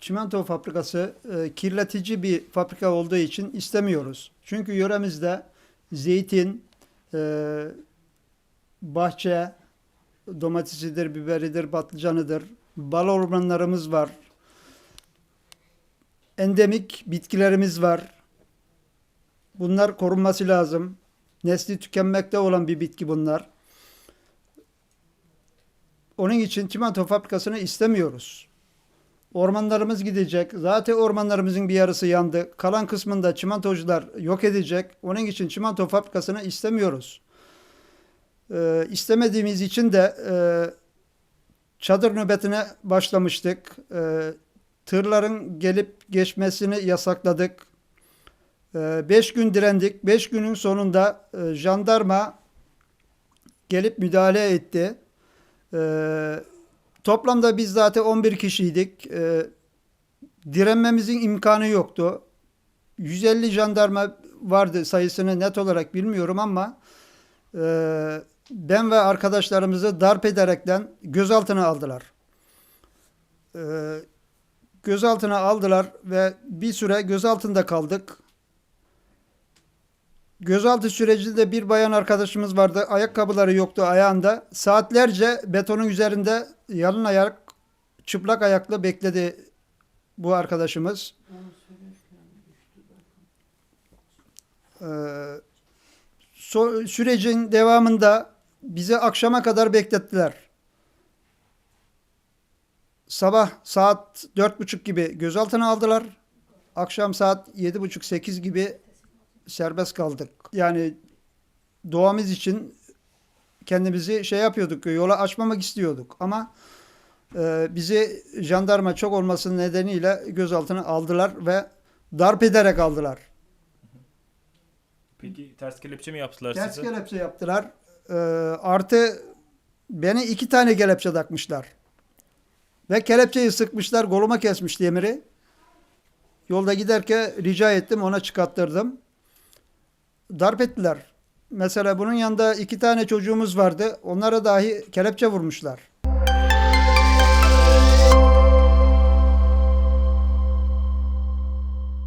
çimento fabrikası e, kirletici bir fabrika olduğu için istemiyoruz. Çünkü yöremizde zeytin, e, bahçe, domatesidir, biberidir, patlıcanıdır, bal ormanlarımız var. Endemik bitkilerimiz var. Bunlar korunması lazım. Nesli tükenmekte olan bir bitki bunlar. Onun için çimento fabrikasını istemiyoruz. Ormanlarımız gidecek. Zaten ormanlarımızın bir yarısı yandı. Kalan kısmında çimentocular yok edecek. Onun için çimento fabrikasını istemiyoruz. Ee, istemediğimiz için de e, çadır nöbetine başlamıştık. Ee, tırların gelip geçmesini yasakladık. Ee, beş gün direndik. Beş günün sonunda e, jandarma gelip müdahale etti. Toplamda biz zaten 11 kişiydik. Ee, direnmemizin imkanı yoktu. 150 jandarma vardı sayısını net olarak bilmiyorum ama e, ben ve arkadaşlarımızı darp ederekten gözaltına aldılar. Ee, gözaltına aldılar ve bir süre gözaltında kaldık. Gözaltı sürecinde bir bayan arkadaşımız vardı. Ayakkabıları yoktu ayağında. Saatlerce betonun üzerinde yalın ayak, çıplak ayakla bekledi bu arkadaşımız. Ee, sürecin devamında bizi akşama kadar beklettiler. Sabah saat dört buçuk gibi gözaltına aldılar. Akşam saat yedi buçuk sekiz gibi serbest kaldık. Yani doğamız için kendimizi şey yapıyorduk, yola açmamak istiyorduk. Ama e, bizi jandarma çok olmasının nedeniyle gözaltına aldılar ve darp ederek aldılar. Peki ters kelepçe mi yaptılar Ters size? kelepçe yaptılar. E, artı beni iki tane kelepçe takmışlar. Ve kelepçeyi sıkmışlar, koluma kesmiş demiri. Yolda giderken rica ettim, ona çıkarttırdım. Darp ettiler. Mesela bunun yanında iki tane çocuğumuz vardı. Onlara dahi kelepçe vurmuşlar.